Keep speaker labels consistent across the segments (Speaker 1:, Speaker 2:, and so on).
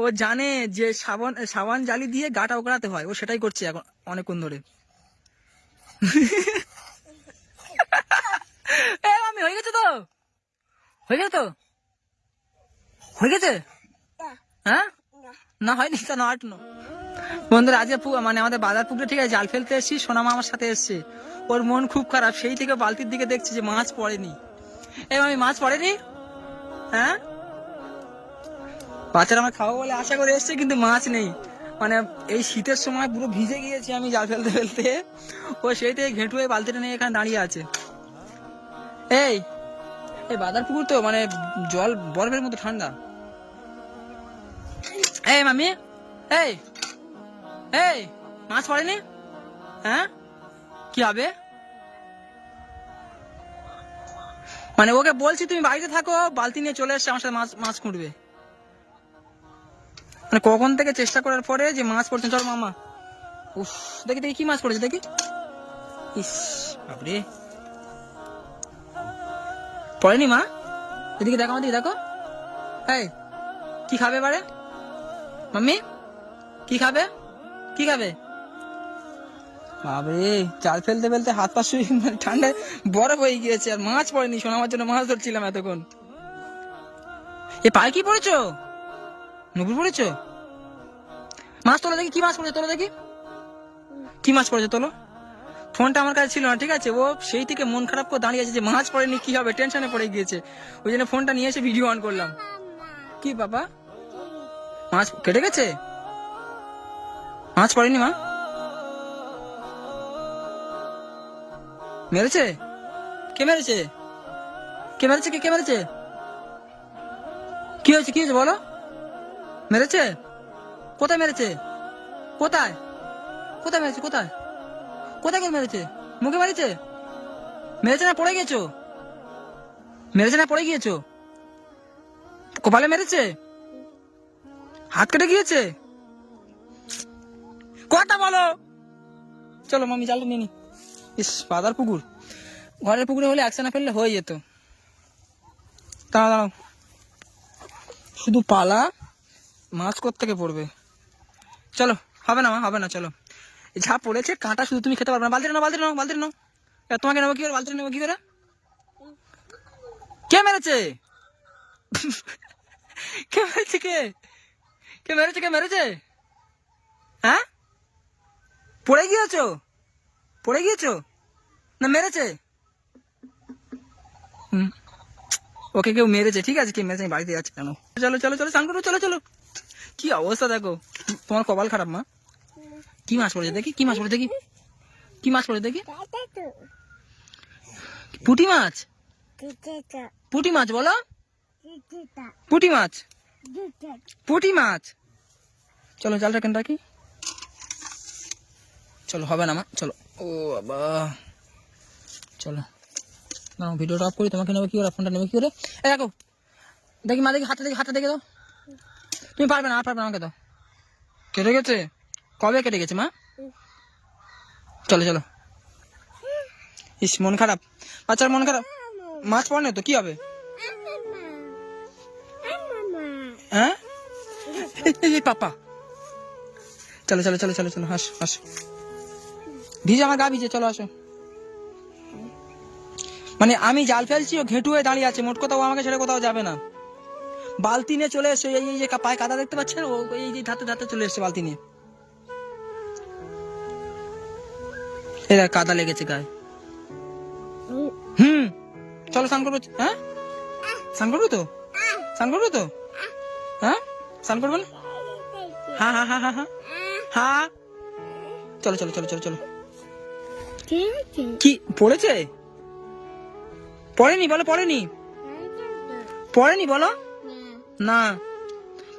Speaker 1: ও জানে যে সাবান সাবান জালি দিয়ে গাটা ওকড়াতে হয়। ও সেটাই করছে এখন, অনেকক্ষণ ধরে। মামি হয়ে গেছে তো? হয়ে গেছে তো? হয়ে গেছে? হ্যাঁ? না, হয়নি তো নট নো বন্ধুরা, আজকে মানে আমাদের বাজার পুকুরে ঠিক আছে, জাল ফেলতে এসেছি সোনামা আমার সাথে এসছে। ওর মন খুব খারাপ, সেই থেকে বালতির দিকে দেখছি যে মাছ পড়েনি। এ আমি মাছ পড়েনি? হ্যাঁ? বাচ্চারা আমার খাওয়া বলে আশা করে এসছে, কিন্তু মাছ নেই। মানে এই শীতের সময় পুরো ভিজে গিয়েছি আমি জাল ফেলতে ফেলতে। ও সেই থেকে ঘেঁটু হয়ে বালতিটা নিয়ে এখানে দাঁড়িয়ে আছে। এই এই বাজার পুকুর তো মানে জল বরফের মতো ঠান্ডা। এই মামি, এই এই, মাছ পড়েনি? হ্যাঁ? কি হবে? মানে ওকে বলছি তুমি বাড়িতে থাকো, বালতি নিয়ে চলে এসছে আমার সাথে মাছ মাছ খুঁড়বে মানে কখন থেকে চেষ্টা করার পরে যে মাছ পড়ছে? চল মামা। উফ, দেখি দেখি, কি মাছ পড়েছে, দেখি। ইস, বাপরে। পড়েনি মা? এদিকে দেখো আমাদের দেখো। এই, কি খাবে এবারে? মাম্মি, কি খাবে? কি খাবে? বাবরে চাল ফেলতে ফেলতে হাত পা শুয়ে মানে ঠান্ডায় বরফ হয়ে গিয়েছে, আর মাছ পড়েনি শোনাবার জন্য মাছ ধরছিলাম এতক্ষণ। এ পায়ে কি পড়েছো? নুপুর পড়েছো? মাছ তোলো দেখি, কি মাছ পড়েছে তোলো দেখি? কি মাছ পড়েছে তোলো? ফোনটা আমার কাছে ছিল না, ঠিক আছে? ও সেই থেকে মন খারাপ করে দাঁড়িয়ে আছে যে মাছ পড়েনি, কি হবে? টেনশনে পড়ে গিয়েছে। ওই জন্য ফোনটা নিয়ে এসে ভিডিও অন করলাম। কি বাবা? মাছ কেটে গেছে? মাছ পড়েনি মা? মেরেছে? কে মেরেছে? কে মেরেছে? কে কে মেরেছে? কি হয়েছে? কি হয়েছে বলো? মেরেছে? কোথায় মেরেছে? কোথায়? কোথায় মেরেছে? কোথায়? কোথায় করে মেরেছে? মুখে মেরেছে? মেরেছে না পড়ে গিয়েছো? মেরেছে না পড়ে গিয়েছো? কপালে মেরেছে? হাত কেটে গিয়েছে? কথা বলো! চলো, মামি, জালটা নিয়ে নি। ইস বাদার পুকুর। ঘরের পুকুরে হলে একসাথে ফেললে হয়ে যেত। দাঁড়াও দাঁড়াও। শুধু পালা, মাছ থেকে পড়বে? চলো, হবে না মা, হবে না, চলো। যা পড়েছে, কাঁটা শুধু তুমি খেতে পারবে না। বালতি নাও বালতি নাও বালতি নাও। তোমাকে নেব কি করে? বালতি নেব কি করে? কে মেরেছে? কে মেরেছে কে? কে মেরেছে কে মেরেছে? হ্যাঁ? পড়ে গিয়েছো? পড়ে গিয়েছো? না, মেরেছে? হুম। ওকে কেউ মেরেছে, ঠিক আছে, কে মেরেছে, আমি বাড়িতে যাচ্ছি কেন? চলো চলো চলো, স্নান করো, চলো চলো। কি অবস্থা দেখো? তোমার কপাল খারাপ, মা? কি মাছ পড়েছে দেখি, কি মাছ পড়েছে দেখি। কি মাছ পড়েছে দেখি? পুঁটি মাছ? পুঁটি মাছ বলো। পুঁটি মাছ? পুঁটি মাছ? চলো, জালটা কেন রাখি। চলো, হবে না, মা, চলো। ও বাবা। চলো। না ভিডিওটা অফ করি, তোমাকে নেবে কি করে ফোনটা নেবে কি করে? এ দেখো, দেখি মা দেখি হাতে দেখি হাতে দেখে দাও। তুমি পারবে না, আর পারবে আমাকে দাও। কেটে গেছে? কবে কেটে গেছে, মা? চলো চলো। ইস, মন খারাপ। বাচ্চার মন খারাপ। মাছ পড়ে না তো, কি হবে? হ্যাঁ? পাপা। চলো চলো চলো চলো চলো, হাস হাস। ভিজে আমার গা ভিজে, চলো, আসো। মানে আমি জাল ফেলছি ও ঘেঁটু হয়ে দাঁড়িয়ে আছে। মোট কোথাও আমাকে ছেড়ে কোথাও যাবে না। বালতি নিয়ে চলে এসছে এই এই যে পায়ে কাদা দেখতে পাচ্ছেন? ও এই যে ধাতে ধাতে চলে এসছে বালতি নিয়ে। দেখ কাদা লেগেছে গায়ে। হুম চলো স্নান করব। হ্যাঁ? স্নান করব তো? স্নান করব তো? হ্যাঁ? স্নান করব না? হ্যাঁ হ্যাঁ হ্যাঁ হ্যাঁ হ্যাঁ। হ্যাঁ? চলো চলো চলো চলো চলো। কি পড়েছে? পড়েনি, বলো, পড়েনি। পড়েনি, বলো। না।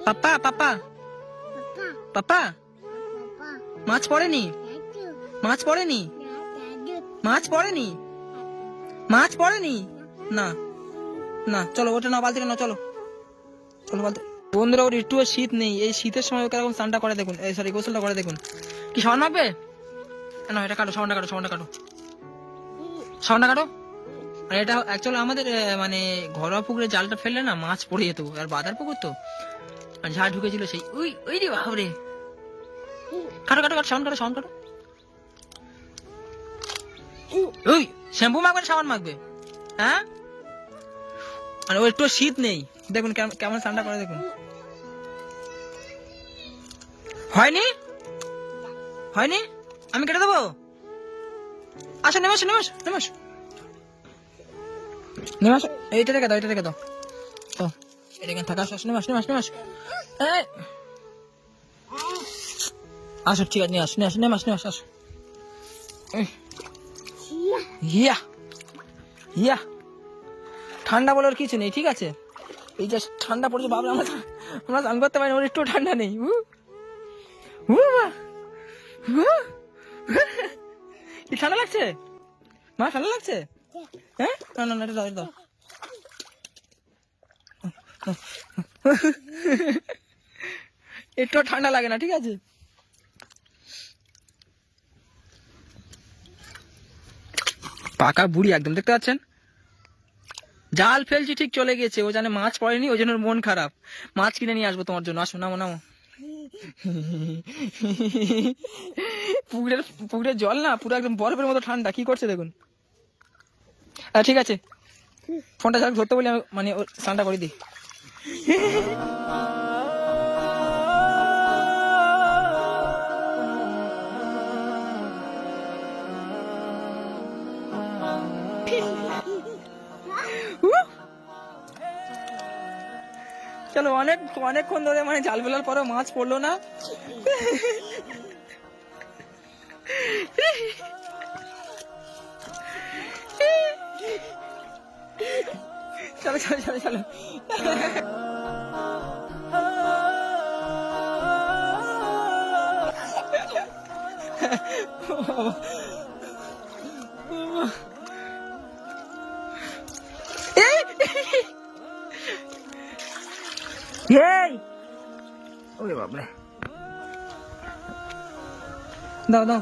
Speaker 1: পাপা পাপা পাপা মাছ পড়েনি। মাছ পড়েনি। মাছ পড়েনি। মাছ পড়েনি। না। না, চলো, ওটা না বালতিটা না চলো। চলো, বালতি। বন্ধুরা, ওর একটুও শীত নেই। এই শীতের সময় ওকে এরকম স্নানটা করে দেখুন। এই সরি গোসলটা করে দেখুন। কি, সাবান মাখবে? না, এটা কাটো, সাবানটা কাটো সাবানটা কাটো। সাবানটা কাটো। আর এটা অ্যাকচুয়ালি আমাদের মানে ঘরোয়া পুকুরে জালটা ফেললে না মাছ পড়ে যেত, আর বাদার পুকুর তো। আর যা ঢুকেছিল সেই, ওই ওই রে বাবরে কাটো কাটো কাটো, সাউন্ড কাটো সাউন্ড কাটো। ওই, শ্যাম্পু মাখবে সাবান মাখবে? হ্যাঁ? আর ওর একটু শীত নেই। দেখুন কেমন ঠান্ডা করে, দেখুন। হয়নি? হয়নি? আমি কেটে দেবো? আসো, নেমে আসো, নেমে নেমে আসো এইটা রেখে দাও এইটা রেখে দাও। তো এটা এখানে থাকা আসো নেমে আসো নেমে আসো নেমে আসো ঠিক আছে নিয়ে আসো নিয়ে আসো নেমে আসো। নেমে আসো ইয়া! ইয়া! ঠান্ডা বলার কিছু নেই ঠিক আছে? এই যে ঠান্ডা পড়েছে বাবা আমরা আমরা স্নান করতে পারি না, একটু ঠান্ডা নেই। উ। কি ঠান্ডা লাগছে? মা ঠান্ডা লাগছে? হ্যাঁ? না না না, এটা দাও দাও। একটু ঠান্ডা লাগে না, ঠিক আছে? পাকা বুড়ি একদম, দেখতে পাচ্ছেন? জাল ফেলছি, ঠিক চলে গেছে। ও জানে মাছ পড়েনি, ওই জন্য মন খারাপ। মাছ কিনে নিয়ে আসব তোমার জন্য। আসো, নামো নামো। পুকুরের পুকুরের জল না, পুরো একদম বরফের মতো ঠান্ডা। কি করছে দেখুন? আহ, ঠিক আছে। ফোনটা যাক ধরতে বলি আমি মানে স্নানটা করে দিই। চলো অনেক অনেকক্ষণ ধরে মানে জাল ফেলার পরেও মাছ পড়ল না। চলো চলো চলো চলো এই ওরে বাবরে দাও দাও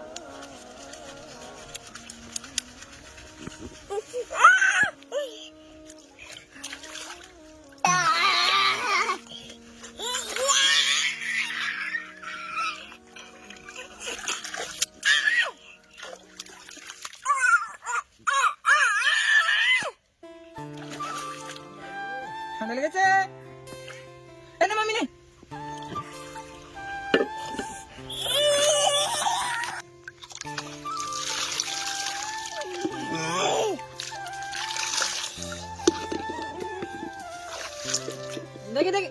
Speaker 1: দেখি দেখি।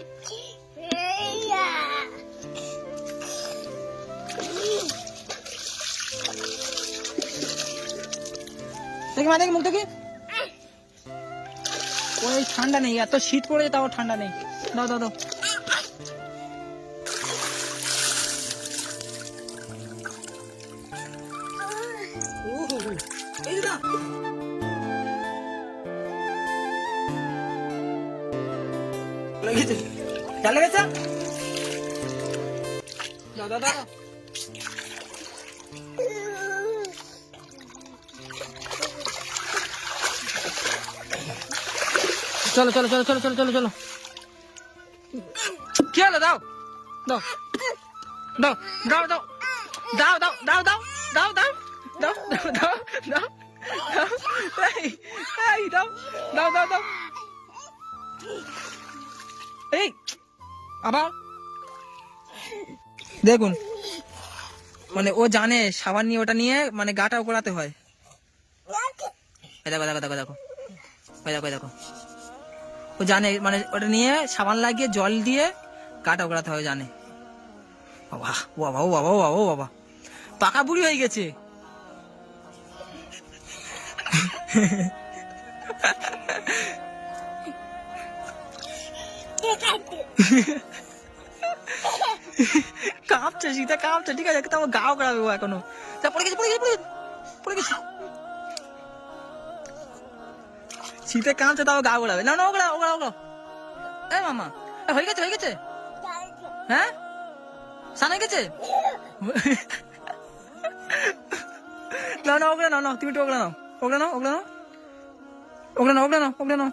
Speaker 1: দেখি মা, দেখি মুখ দেখি। ওই ঠান্ডা নেই, এত শীত পড়েছে, তাও ঠান্ডা নেই। দাও দাও দাও। দাও দাও দাও চলো চলো চলো চলো চলো চলো চলো দাও দাও দাও দাও দাও দাও দাও দাও দাও দাও দাও দাও দাও দাও দাও দাও এই এই দাও দাও দাও দাও এই আবার দেখুন মানে ও জানে সাবান নিয়ে ওটা নিয়ে মানে গাটা ওকড়াতে হয়। দেখো দেখো দেখো দেখো। দেখো দেখো। ও জানে মানে ওটা নিয়ে সাবান লাগিয়ে জল দিয়ে গাটা ওকড়াতে হয় জানে। বাবা, ও বাবা ও বাবা ও বাবা ও বাবা। পাকা বুড়ি হয়ে গেছে। কাঁপছে সীতা কাঁপছে ঠিক আছে তাও গাও ও এখনও। যা পড়ে গেছে পড়ে গেছে পড়ে গেছে, পড়ে কাঁপছে তাও গা ওড়াবে না না ওগড়া ওগড়া ওগড়া। এ মামা হয়ে গেছে হয়ে গেছে? হ্যাঁ? সানা গেছে? না না ওগড়া নাও নাও তুমি একটু ওগড়া নাও। ওগড়া নাও ওগড়া নাও। ওগড়া নাও ওগড়া নাও ওগড়া নাও।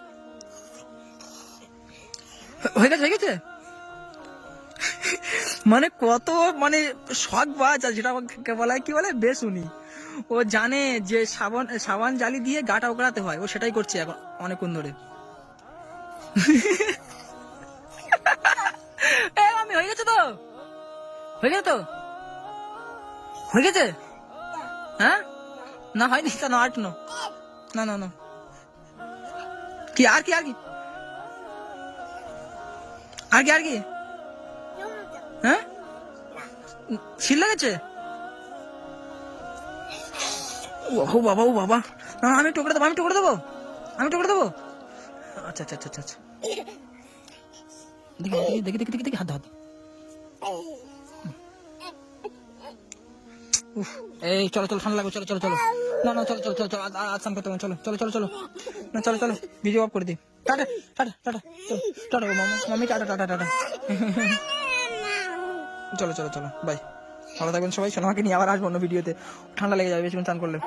Speaker 1: হয়ে গেছে হয়ে গেছে? মানে কত মানে শখ আর যেটা বলা, কি বলে? বেশুনি ও জানে যে সাবান সাবান জালি দিয়ে গাটা ওগড়াতে হয়। ও সেটাই করছে এখন অনেকক্ষণ ধরে। আমি হয়ে গেছে তো? হয়ে গেছে তো? হয়ে গেছে? হ্যাঁ? না, হয়নি তা না আট নো না না না। কি, আর কি আর কি? আর কি আর কি? ছিল গেছে ও বাবা ও বাবা। না আমি টুকরে দেবো আমি টুকরে দেবো আমি টুকরে দেবো। আচ্ছা আচ্ছা আচ্ছা আচ্ছা। দেখি দেখি দেখি দেখি দেখি হাত হাত এই চলো চলো ঠান্ডা লাগবে চলো চলো চলো। না না চলো চলো চলো চলো আসাম করতে হবে, চলো চলো চলো চলো। না চলো চলো ভিডিও অফ করে দিই। টাটা টাটা টাটা চলো টাটা মামা মামি টাটা টাটা টাটা। চলো চলো চলো বাই ভালো থাকবেন সবাই সোনামাকে নিয়ে আবার আসব অন্য ভিডিওতে ঠান্ডা লেগে যাবে, বেশিক্ষণ চান করলে।